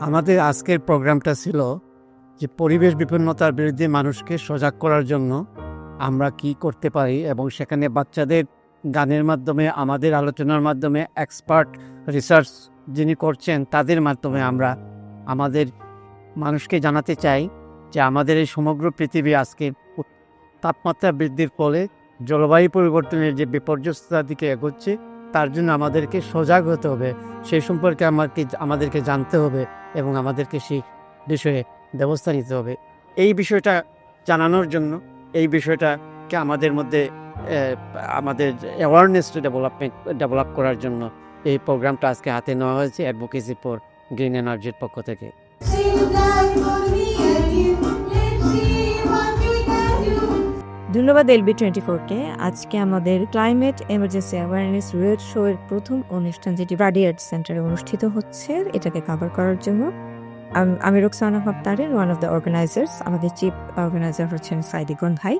আমাদের আজকের প্রোগ্রামটা ছিল যে পরিবেশ বিপন্নতার বিরুদ্ধে মানুষকে সজাগ করার জন্য আমরা কি করতে পারি এবং সেখানে বাচ্চাদের গানের মাধ্যমে, আমাদের আলোচনার মাধ্যমে এক্সপার্ট রিসার্চ যিনি করছেন তাদের মাধ্যমে আমরা আমাদের মানুষকে জানাতে চাই যে আমাদের এই সমগ্র পৃথিবী আজকে তাপমাত্রা বৃদ্ধির ফলে জলবায়ু পরিবর্তনের যে বিপর্যস্ততার দিকে এগোচ্ছে তার জন্য আমাদেরকে সজাগ হতে হবে। সেই সম্পর্কে আমাকে, আমাদেরকে জানতে হবে এবং আমাদেরকে সেই বিষয়ে ব্যবস্থা নিতে হবে। এই বিষয়টা জানানোর জন্য, এই বিষয়টাকে আমাদের মধ্যে আমাদের অ্যাওয়ারনেসটা ডেভেলপমেন্ট ডেভেলপ করার জন্য এই প্রোগ্রামটা আজকে হাতে নেওয়া হয়েছে অ্যাডভোকেসি ফর গ্রিন এনার্জির পক্ষ থেকে। ধন্যবাদ এলবি টোয়েন্টি ফোরকে। আজকে আমাদের climate emergency awareness road show এর প্রথম অনুষ্ঠান যেটি রাডিয়ার্ট সেন্টারে অনুষ্ঠিত হচ্ছে, এটাকে কভার করার জন্য। আম- রোকসানা হপ্তারের ওয়ান অফ দ্য অর্গানাইজার্স আমাদের চিফ অর্গানাইজার হচ্ছেন সাইদিগন ভাই।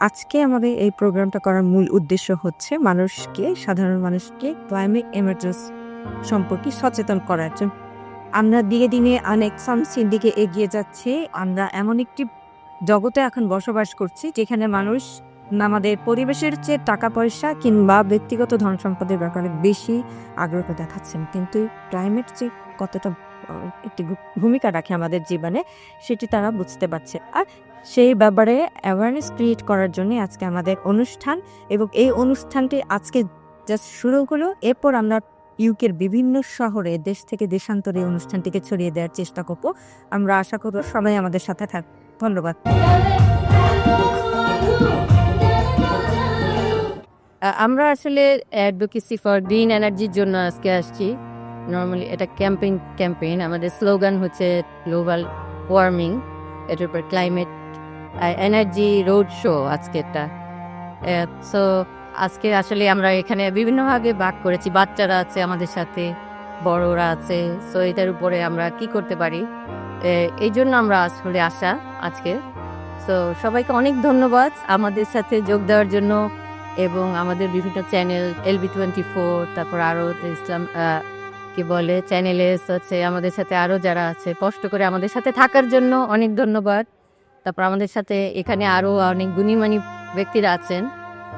আজকে আমাদের এই প্রোগ্রামটা করার মূল উদ্দেশ্য হচ্ছে মানুষকে, সাধারণ মানুষকে ক্লাইমেট এমার্জেন্সি সম্পর্কে সচেতন করার জন্য। আমরা দিনে দিনে অনেক সামসির দিকে এগিয়ে যাচ্ছে, আমরা এমন একটি জগতে এখন বসবাস করছি, যেখানে মানুষ আমাদের পরিবেশের চেয়ে টাকা পয়সা কিংবা ব্যক্তিগত ধন সম্পদের ব্যাপারে বেশি আগ্রহ দেখাচ্ছেন। কিন্তু ক্লাইমেট যে কতটা একটি ভূমিকা রাখে আমাদের জীবনে, সেটি তারা বুঝতে পারছে। আর সেই ব্যাপারে অ্যাওয়ারনেস ক্রিয়েট করার জন্য আজকে আমাদের অনুষ্ঠান এবং এই অনুষ্ঠানটি আজকে জাস্ট শুরু হলো। এরপর আমরা ইউকের বিভিন্ন শহরে, দেশ থেকে দেশান্তরে অনুষ্ঠানটিকে ছড়িয়ে দেওয়ার চেষ্টা করব। আমরা আশা করব সবাই আমাদের সাথে থাক ধন্যবাদ। আমরা আসলে অ্যাডভোকেসি ফর গ্রিন এনার্জির জন্য আজকে আসছি। নর্মালি এটা ক্যাম্পেইন ক্যাম্পেইন আমাদের স্লোগান হচ্ছে গ্লোবাল ওয়ার্মিং এটার উপর ক্লাইমেট এনার্জি রোড শো আজকে এটা সো আজকে আসলে আমরা এখানে বিভিন্নভাবে ভাগ করেছি। বাচ্চারা আছে আমাদের সাথে, বড়রা আছে। সো এটার উপরে আমরা কি করতে পারি? এই জন্য আমরা আসলে আসা আজকে। সো সবাইকে অনেক ধন্যবাদ আমাদের সাথে যোগ দেওয়ার জন্য এবং আমাদের বিভিন্ন চ্যানেল এলবি টোয়েন্টি ফোর তারপর আরও ইসলাম কি বলে চ্যানেলে আছে আমাদের সাথে আরও যারা আছে, কষ্ট করে আমাদের সাথে থাকার জন্য অনেক ধন্যবাদ। তারপর আমাদের সাথে এখানে আরও অনেক গুণীমানী ব্যক্তিরা আছেন,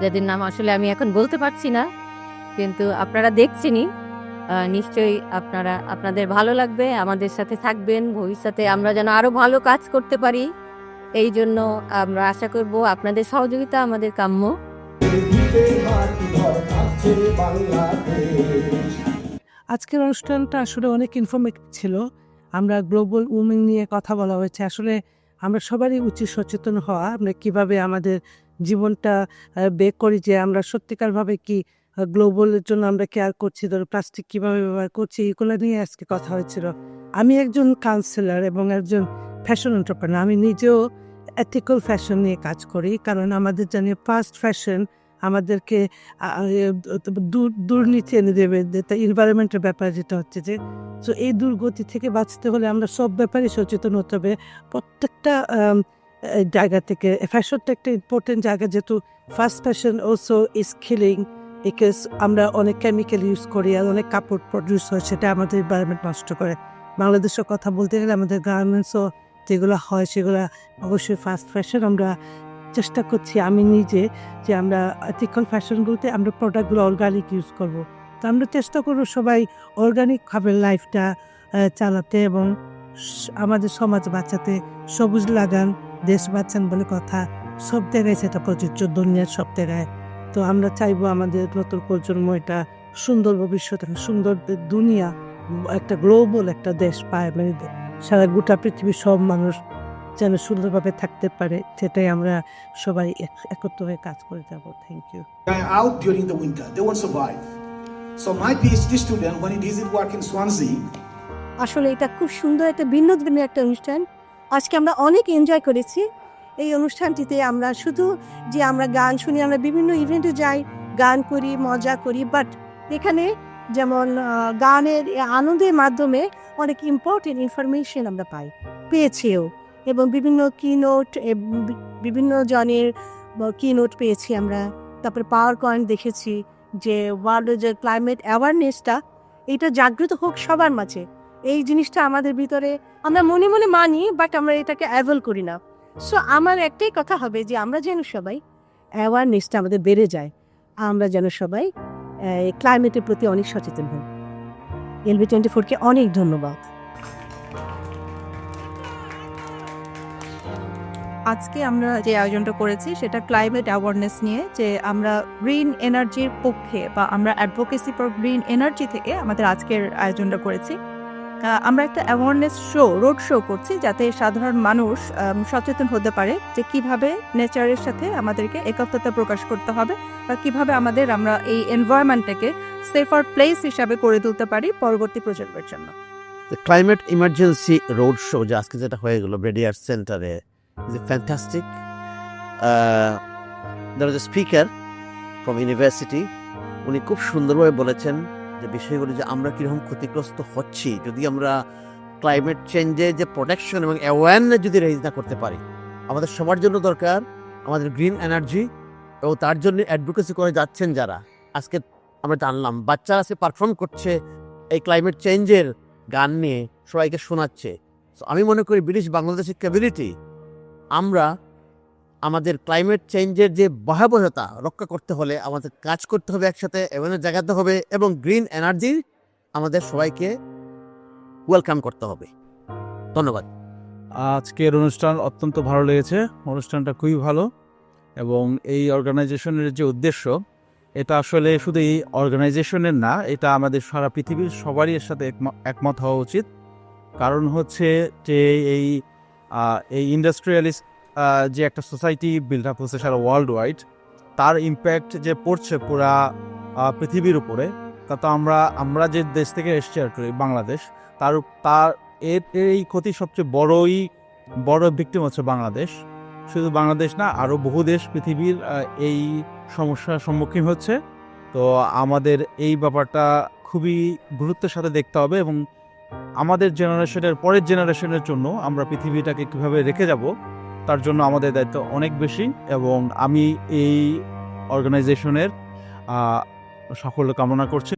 যাদের নাম আসলে আমি এখন বলতে পারছি না, কিন্তু আপনারা দেখছেনই। নিশ্চয়ই আপনারা, আপনাদের ভালো লাগবে, আমাদের সাথে থাকবেন, ভবিষ্যতে আমরা যেন আরও ভালো কাজ করতে পারি। এই জন্য আমরা আশা করব আপনাদের সহযোগিতা আমাদের কাম্য। আজকের অনুষ্ঠানটা আসলে অনেক ইনফরমেটিভ ছিল। আমরা গ্লোবাল উইমিং নিয়ে কথা বলা হয়েছে। আসলে আমরা সবারই উচিত সচেতন হওয়া। আমরা কীভাবে আমাদের জীবনটা বের করি যে আমরা সত্যিকারভাবে কি গ্লোবালের জন্য আমরা কেয়ার করছি, ধরো প্লাস্টিক কীভাবে ব্যবহার করছি, এগুলো নিয়ে আজকে কথা হয়েছিল। আমি একজন কাউন্সিলর এবং একজন ফ্যাশন এন্টারপ্রেনার আমি নিজেও এথিক্যাল ফ্যাশন নিয়ে কাজ করি, কারণ আমাদের জানি ফাস্ট ফ্যাশন আমাদেরকে দুর্নীতি এনে দেবে যেটা এনভায়রনমেন্টের ব্যাপার যেটা হচ্ছে যে তো এই দুর্গতি থেকে বাঁচতে হলে আমরা সব ব্যাপারে সচেতন হতে হবে। প্রত্যেকটা জায়গা থেকে ফ্যাশনটা একটা ইম্পর্টেন্ট জায়গা, যেহেতু fast fashion also is killing because আমরা অনেক কেমিক্যাল ইউজ করি আর অনেক কাপড় প্রডিউস হয়, সেটা আমাদের এনভায়রনমেন্ট নষ্ট করে। বাংলাদেশের কথা বলতে গেলে আমাদের গার্মেন্টসও যেগুলো হয়, সেগুলো অবশ্যই ফাস্ট ফ্যাশন আমরা চেষ্টা করছি। আমি নিজে যে আমরা এথিক্যাল ফ্যাশনগুলোতে আমরা প্রোডাক্টগুলো অর্গানিক ইউজ করব। তো আমরা চেষ্টা করব সবাই অর্গানিকভাবে লাইফটা চালাতে এবং আমাদের সমাজ বাঁচাতে। সবুজ লাগান, দেশ বাঁচান বলে কথা। সব জায়গায় সেটা প্রযোজ্য, দুনিয়ার সব জায়গায়। তো আমরা চাইব আমাদের নতুন প্রজন্ম এটা সুন্দর ভবিষ্যৎ একটা সুন্দর দুনিয়া একটা গ্লোবাল একটা দেশ পায়। মানে সারা গোটা পৃথিবীর সব মানুষ যেন সুন্দরভাবে থাকতে পারে সেটাই আমরা সবাই এক- একত্র হয়ে কাজ করে যাব। Thank you out during the winter, they won't survive. So my PhD student, when he did his work in Swansea, আসলে এটা খুব সুন্দর একটা ভিন্ন ধরনের একটা অনুষ্ঠান। আজকে আমরা অনেক এনজয় করেছি। এই অনুষ্ঠানটিতে আমরা শুধু যে আমরা গান শুনি, আমরা বিভিন্ন ইভেন্টে যাই, গান করি, মজা করি বাট এখানে যেমন গানের আনন্দের মাধ্যমে অনেক ইম্পর্টেন্ট ইনফরমেশন আমরা পাই, পেয়েছিও এবং বিভিন্ন কিনোট বিভিন্ন জনের কিনোট পেয়েছি আমরা। তারপরে পাওয়ার পয়েন্ট দেখেছি যে ওয়ার্ল্ড যে ক্লাইমেট অ্যাওয়ারনেসটা এটা জাগ্রত হোক সবার মাঝে। এই জিনিসটা আমাদের ভিতরে আমরা মনে মনে মানি বাট আমরা এটাকে অ্যাভেল করি না। সো আমার একটাই কথা হবে যে আমরা যেন সবাই অ্যাওয়ারনেসটা আমাদের বেড়ে যায়, আমরা যেন সবাই ক্লাইমেটের প্রতি অনেক সচেতন হই। এলবি টোয়েন্টি ফোরকে অনেক ধন্যবাদ। আজকে আমরা যে আয়োজনটা করেছি, সেটা ক্লাইমেট অ্যাওয়ারনেস নিয়ে, যে আমরা গ্রিন এনার্জির পক্ষে বা আমরা অ্যাডভোকেসি ফর গ্রিন এনার্জি থেকে আমাদের আজকের আয়োজনটা করেছি। আমরা একটা অ্যাওয়ারনেস শো রোড শো করছি যাতে সাধারণ মানুষ সচেতন হতে পারে যে কীভাবে নেচারের সাথে আমাদেরকে একাত্মতা প্রকাশ করতে হবে বা কীভাবে আমাদের আমরা এই এনভায়রনমেন্টটাকে সেফার প্লেস হিসাবে করে তুলতে পারি পরবর্তী প্রজন্মের জন্য। ক্লাইমেট ইমার্জেন্সি রোড শো যে আজকে যেটা হয়ে গেল ব্রেডিয়ার সেন্টারে is a fantastic speaker from university উনি খুব সুন্দরভাবে বলেছেন যে বিষয়গুলো যে আমরা কীরকম ক্ষতিগ্রস্ত হচ্ছি, যদি আমরা ক্লাইমেট চেঞ্জে যে প্রোটেকশন এবং অ্যাওয়ারনেস যদি রেজ না করতে পারি, আমাদের সবার জন্য দরকার, আমাদের গ্রিন এনার্জি এবং তার জন্য অ্যাডভোকেসি করে যাচ্ছেন যারা। আজকে আমরা জানলাম, বাচ্চারা আজকে পারফর্ম করছে এই ক্লাইমেট চেঞ্জের গান নিয়ে সবাইকে শোনাচ্ছে। আমি মনে করি ব্রিটিশ বাংলাদেশের ক্যাবিলিটি আমরা আমাদের ক্লাইমেট চেঞ্জের যে ভয়াবহতা রক্ষা করতে হলে আমাদের কাজ করতে হবে একসাথে, এবং জাগাতে হবে, এবং গ্রিন এনার্জি আমাদের সবাইকে ওয়েলকাম করতে হবে। ধন্যবাদ। আজকের অনুষ্ঠান অত্যন্ত ভালো লেগেছে। অনুষ্ঠানটা খুবই ভালো, এবং এই অর্গানাইজেশনের যে উদ্দেশ্য, এটা আসলে শুধু এই অর্গানাইজেশনের না, এটা আমাদের সারা পৃথিবীর সবারই এর সাথে একম- একমত হওয়া উচিত। কারণ হচ্ছে যে এই এই ইন্ডাস্ট্রিয়ালিস্ট যে একটা সোসাইটি বিল্ড আপ হচ্ছে সারা ওয়ার্ল্ড ওয়াইড তার ইম্প্যাক্ট যে পড়ছে পুরা পৃথিবীর উপরে, তা তো আমরা আমরা যে দেশ থেকে এসছি আর করি বাংলাদেশ, তার তার, এর, এই ক্ষতি সবচেয়ে বড়ই, বড় ভিক্টিম হচ্ছে বাংলাদেশ। শুধু বাংলাদেশ না আরও বহু দেশ পৃথিবীর এই সমস্যার সম্মুখীন হচ্ছে। তো আমাদের এই ব্যাপারটা খুবই গুরুত্বের সাথে দেখতে হবে এবং আমাদের জেনারেশনের পরের জেনারেশনের জন্য আমরা পৃথিবীটাকে কীভাবে রেখে যাব তার জন্য আমাদের দায়িত্ব অনেক বেশি এবং আমি এই অর্গানাইজেশনের সাফল্য কামনা করছি।